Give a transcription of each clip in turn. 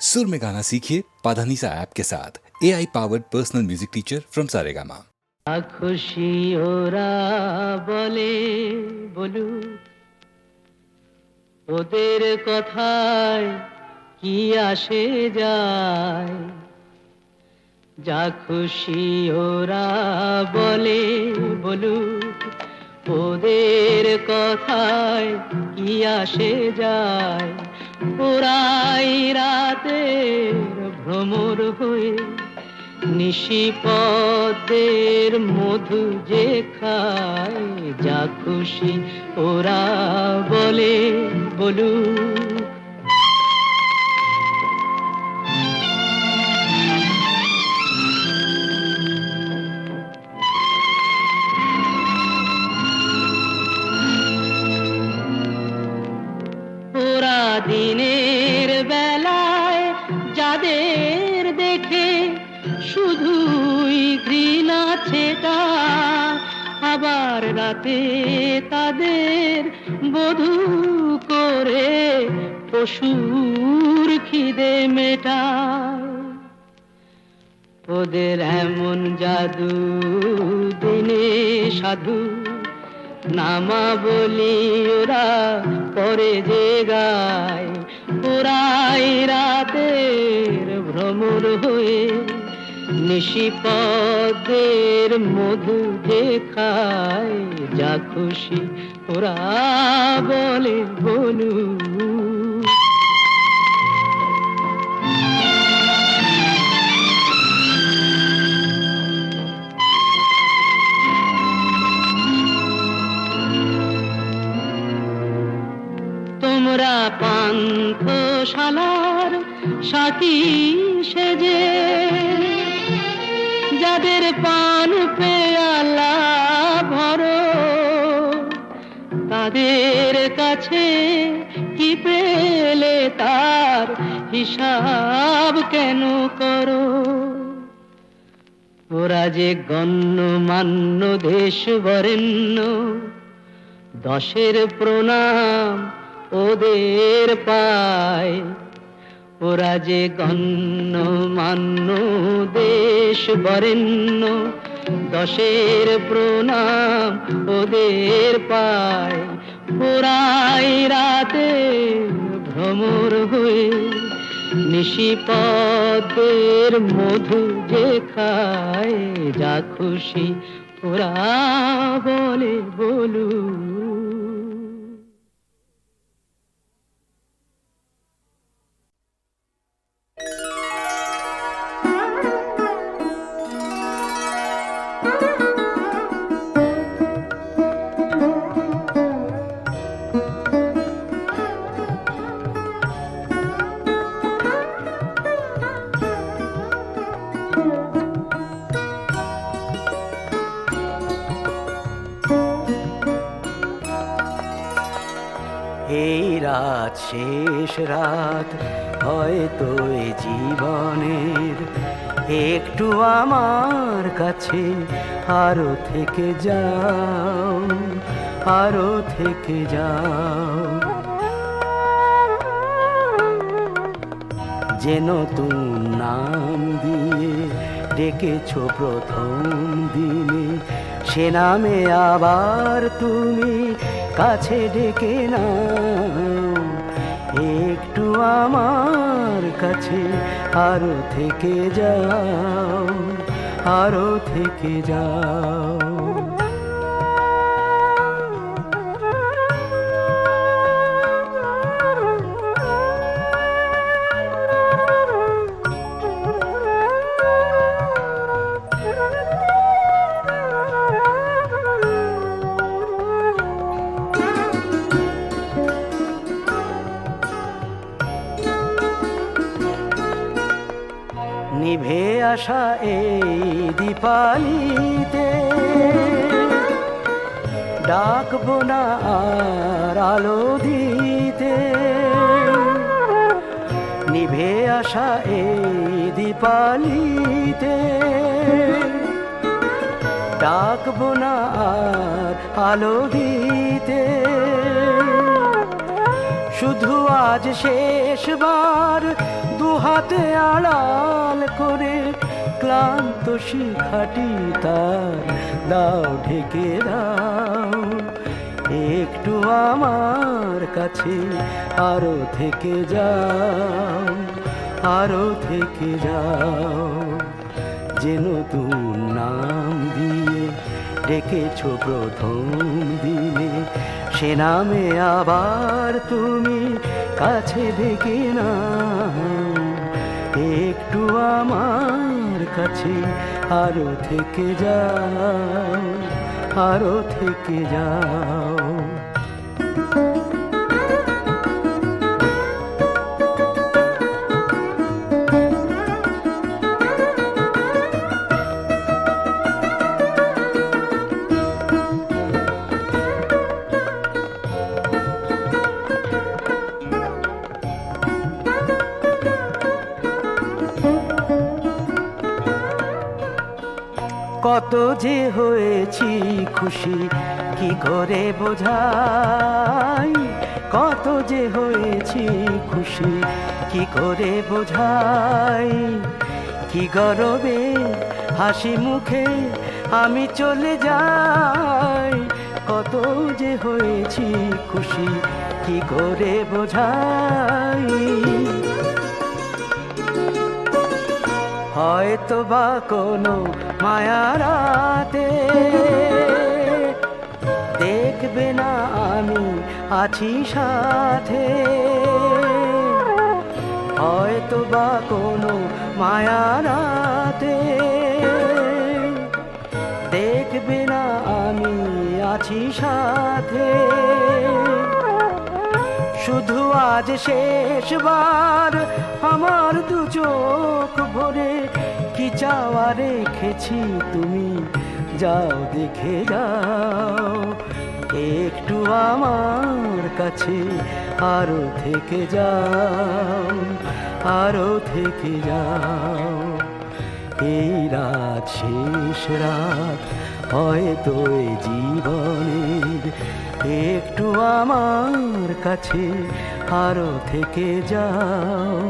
सुर में गाना सीखिए पाधानीसा ऐप के साथ A I powered personal music teacher from Saregama খুশি ওরা বলে বলু ওদের কথায় কি আসে যায় যা খুশি ওরা বলে বলু ওদের কথায় কি আসে যায় ওরাই রাতে ভ্রমর হয়ে নিশি পদের মধু যে খায় যা খুশি ওরা বলে বলু আবার রাতে তাদের বধূ করে পশুর খিদে মেটা ওদের এমন জাদু, দিনে সাধু নামা বলি ওরা পরে যে গায়। ওরাই রাতের ভ্রমর হয়ে নিশিপদের মধু যে খায় যা খুশি ওরা বলে বলু। তোমরা পান্থশালার সাথী সেজে যাদের পান পেয়ালা ভরো। তাদের কাছে কি পেলে তার হিসাব কেন করো? ওরা যে গণ্যমান্য দেশ বরেণ্য দশের প্রণাম ওদের পায়। ওরা যে গণ্য মান্য, দেশ বরেণ্য, দশের প্রণাম ওদের পায়। ওরাই রাতে ভ্রমর হয়ে নিশিপদের মধু যে খায়, যা খুশি ওরা বলে বলু রাত শেষ রাত, হয়তো এ জীবনের একটু আমার কাছে আরও থেকে যাও, আরও থেকে যাও। যে নতুন নাম দিয়ে ডেকেছ প্রথম দিনে, সে নামে আবার তুমি কাছে ডেকে না একটু আমার কাছে আরও থেকে যাও আরও থেকে যাও। আসা এই দীপালিতে। ডাকবো না আর আলো দিতে। নিভে আসা এই দীপালিতে। ডাকবো না আর আলো দিতে। শুধু আজ শেষবার দু হাতে আড়াল করে ক্লান্ত শিখাটি তার। দাও ঢেকে দাও, একটু আমার কাছে আরও থেকে যাও, আরও থেকে যাও। যে নতুন নাম দিয়ে ডেকেছ প্রথম দিনে, সে নামে আবার তুমি কাছে ডেকে না একটু আমার কাছে আরও থেকে যাও আরও থেকে যাও। খুশি, কি করে বোঝাই? কত যে হয়েছি খুশি, কি করে বোঝাই? কি গরবে হাসি মুখে, আমি চলে যাই। কত যে হয়েছি খুশি, কি করে বোঝাই? হয়তো বা কোনো মায়ারাতে দেখবে না আমি, আছি সাথে। হয়তো বা কোনো মায়ারাতে দেখবে না আমি, আছি সাথে। শুধু আজ শেষবার আমার দু চোখ ভরে কি চাওয়া রেখেছি তুমি? যাও দেখে যাও। একটু আমার কাছে, আরও থেকে যাও, আরও থেকে যাও। এই রাত শেষ রাত, হয়তো এই জীবনের একটু আমার কাছে, আরও থেকে যাও,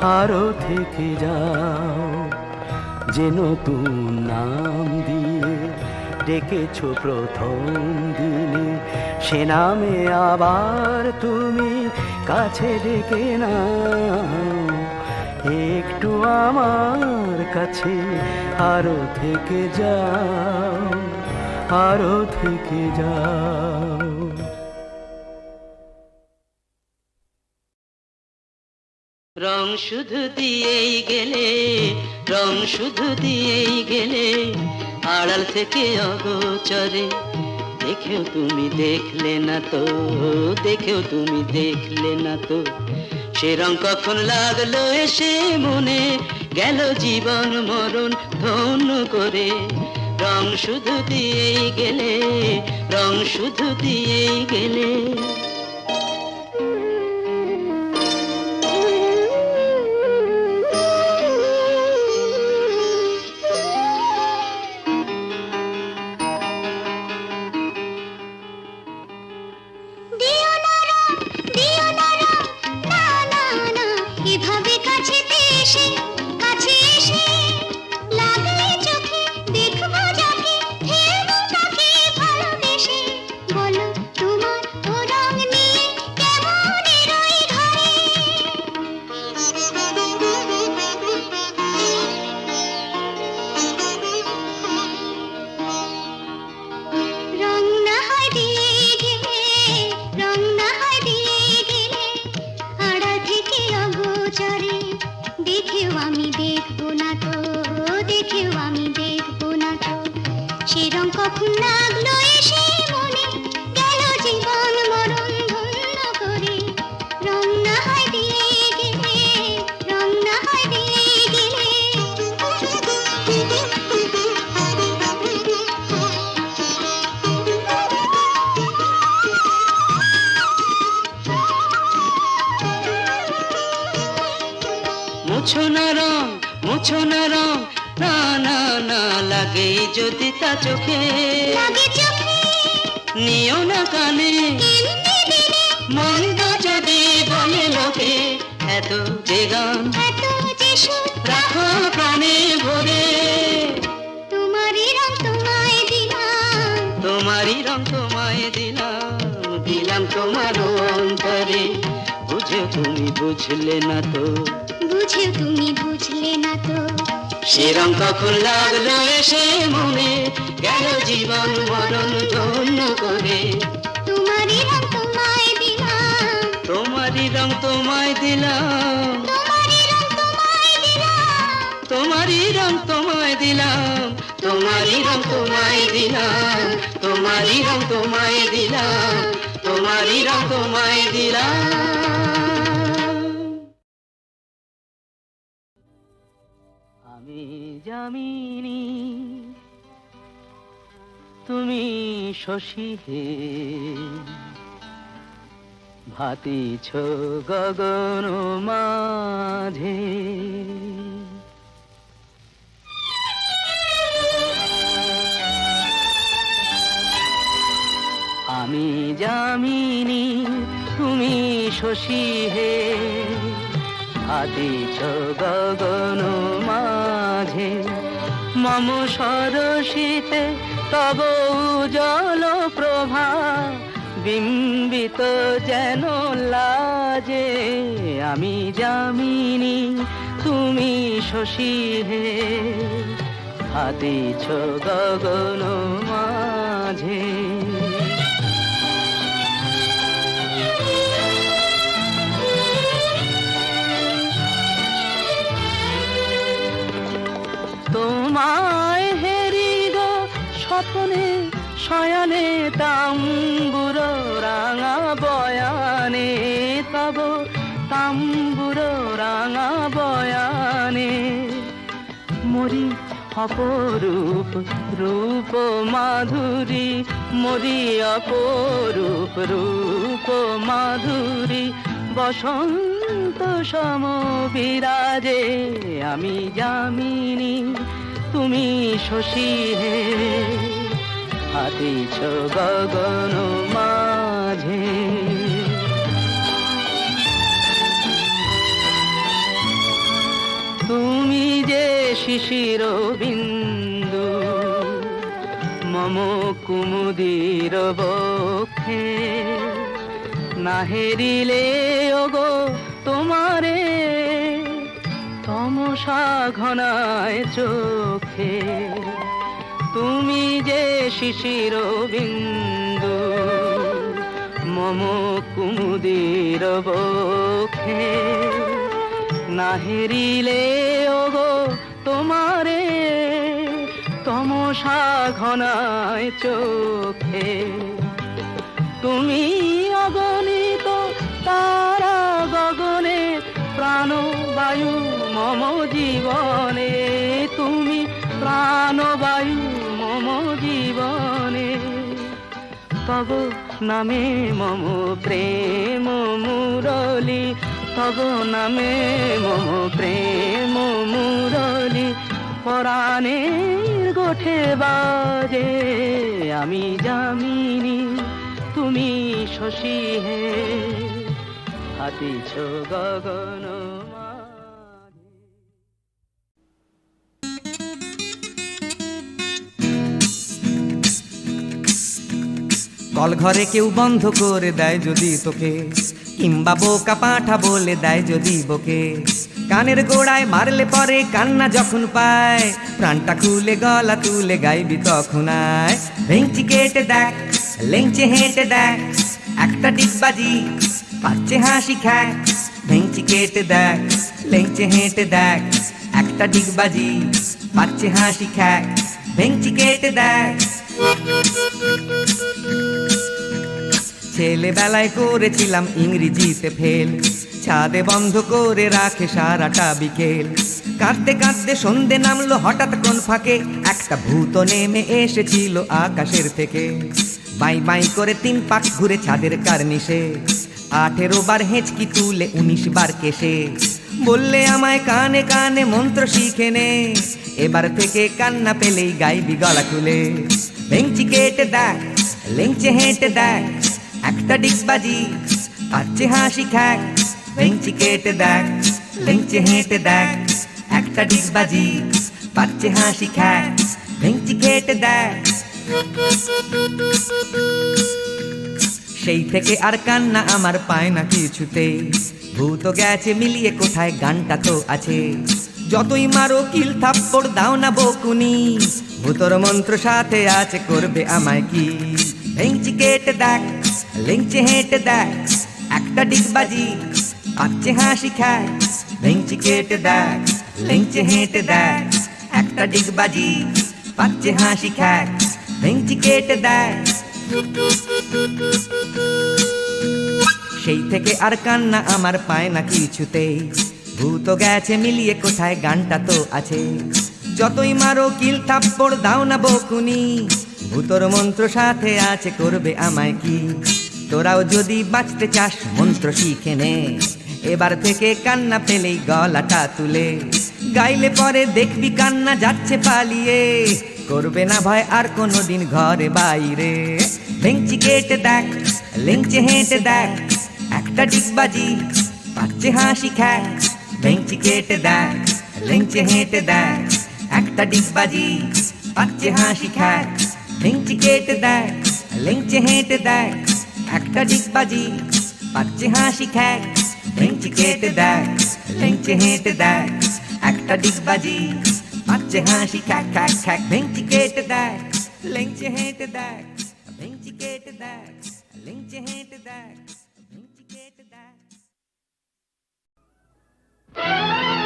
আরও থেকে যাও। যে নতুন নাম দিয়ে ডেকেছ প্রথম দিনে। সে নামে আবার তুমি কাছে ডেকে না একটু আমার কাছে আরও থেকে যাও, আরও থেকে যাও। রং শুধু দিয়েই গেলে, রং শুধু দিয়েই গেলে আড়াল থেকে অগোচরে। দেখেও তুমি দেখলে না তো, দেখেও তুমি দেখলে না তো। সে রং কখন লাগল এসে মনে, গেল জীবন মরণ ধন্য করে। রং শুধু দিয়েই গেলে, রং শুধু দিয়েই গেলে। চোখে। নিও না কানে। মন্দ যদি বলে লোকে। এত যে গান রাখো প্রাণে ভরে। তোমারই রং তোমায় দিলাম। তোমারই রং তোমায় দিলাম। দিলাম তোমার অন্তরে। বুঝে তুমি বুঝলে না তো। বুঝেও তুমি বুঝলে না তো। সে রং কখন লাগল এসে মনে? গেল জীবন মরণ ধন্য করে? তোমারই রং তোমায় দিলাম। তোমারই রং তোমায় দিলাম। তোমারই রং তোমায় দিলাম। তোমারই রং তোমায় দিলাম। তোমারই রং তোমায় দিলাম। তোমারই রং তোমায় দিলাম। তোমারই রং তোমায় দিলাম। জামিনী তুমি শশী হে। ভাতিছ গগন মাঝে। আমি জামিনী তুমি শশী হে। আদিছ গগন মাঝে। মম সরসিতে তব জল প্রভা, বিম্বিত যেন লাজে। আমি জামিনী তুমি শশী হে হাতিছ গগন মাঝে। তোমায় হেরি গো স্বপ্নে, শয়নে তাম্বুর রাঙা বয়ানে, তব তাম্বুর রাঙা বয়ানে। মরি অপরূপ রূপ মাধুরী, মরি অপরূপ রূপ মাধুরী, বসন্ত সম বিরাজে আমি জামিনী তুমি শশী হে। হাতিছ গগন মাঝে। তুমি যে শিশির বিন্দু, মম কুমুদির বক্ষে। না হেরিলে ওগো তোমারে তমসা ঘনায় চোখে। তুমি যে শিশির বিন্দু, মম কুমুদির বক্ষে। না হেরিলে ওগো, তোমারে তমসা ঘনায় চোখে। তুমি অগণিত তারা গগনে প্রাণ বায়ু মম জীবনে, তুমি প্রাণ বায়ু মম জীবনে। তব নামে মম প্রেম মুরলি, তব নামে মম প্রেম মুরলি। পরাণের গোঠে বাজে, আমি জামিনী তুমি শশী হে। হাতিছ গগন কল ঘরে কেউ বন্ধ করে দেয় যদি তোকে। কিংবা বোকা পাঠা বলে দেয় যদি বকে। কানের গোড়ায় মারলে পরে কান্না যখন পায়, প্রাণটা খুলে গলা তুলে গাইবি তখন আয়। কেটে দেখ, লেংচে হেঁটে দেখ, একটা ডিগবাজি পাচ্ছে হাসি খ্যাক। ভেঙচি কেটে দেখ, লেংচে হেঁটে দেখ, একটা ডিগবাজি পাচ্ছে হাসি খ্যাক। ভেঙচি কেটে দেখ ছেলেবেলায় করেছিলাম ইংরেজিতে ফেল। ছাদে বন্ধ করে রাখে সারাটা বিকেল। কাঁদতে কাঁদতে সন্ধে নামলো, হঠাৎ কোন ফাঁকে একটা ভূত নেমে এসেছিল আকাশের থেকে। বাই বাই করে তিন পাক ঘুরে ছাদের কার্নিশে। আঠেরো বার হেঁচকি তুলে উনিশ বার কেসে বললে আমায় কানে কানে মন্ত্র শিখে নে। এবার থেকে কান্না পেলেই গাইবি গলা খুলে। ভেঙচি কেটে দেখ, লেংচে হেঁটে দেখ, একটা ডিগবাজি পাচ্ছে হাসি খ্যাক ভেঙচি কেটে দেখ, লেংচে হেঁটে দেখ, একটা ডিগবাজি পাচ্ছে হাসি খ্যাক ভেঙচি কেটে দেখ। সেই থেকে আর কান্না আমার পায় না কিছুতে। ভূত গেছে মিলিয়ে কোথায়, গানটা তো আছে। যতই মারো, কিল থাপ্পড় দাও না বকুনি। ভূতর মন্ত্র সাথে আছে করবে আমায় কি? ভেঙচি কেটে দেখ, লেংচে হেঁটে দেখ, একটা ডিগবাজি পাচ্ছে হাসি খ্যাক ভেঙচি কেটে দেখ, লেংচে হেঁটে দেখ, একটা ডিগবাজি পাচ্ছে হাসি খ্যাক ভেঙচি কেটে দেখ। সেই থেকে আর কান্না আমার পায় না কিছুতেই। ভূত গেছে মিলিয়ে কোথায়, গানটা তো আছে। যতই মারো, কিল থাপ্পড় দাও না বকুনি। ভূতর মন্ত্র সাথে আছে, করবে আমায় কি? তোরাও যদি বাঁচতে চাস, মন্ত্র শিখে নে। এবার থেকে কান্না পেলেই গলাটা তুলে। গাইলে পরে দেখবি কান্না যাচ্ছে পালিয়ে। করবে না ভয় আর কোনো দিন ঘরে বাইরে। ভেঙচি কেটে দেখ, লেংচে হেঁটে দেখ, একটা ডিগবাজি, পাচ্ছে হাসি খ্যাক। ভেঙচি কেটে দেখ, লেংচে হেঁটে দেখ। একটা ডিগবাজি পাচ্ছে হাসি খ্যাক ভেঙচি কেটে দেখ লেংচে হেঁটে দেখ একটা ডিগবাজি পাচ্ছে হাসি খ্যাক ভেঙচি কেটে দেখ লেংচে হেঁটে দেখ একটা ডিগবাজি পাচ্ছে হাসি খ্যাক খ্যাক খ্যাক ভেঙচি কেটে দেখ লেংচে হেঁটে দেখ ভেঙচি কেটে দেখ লেংচে হেঁটে দেখ ভেঙচি কেটে দেখ আহা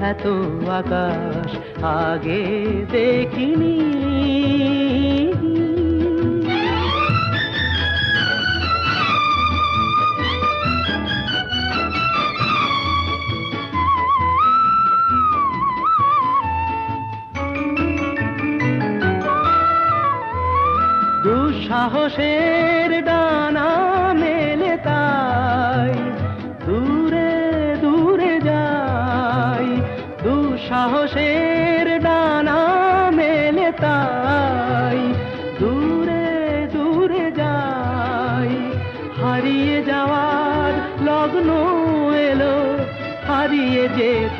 এত আকাশ আগে দেখিনি। দুঃসাহসের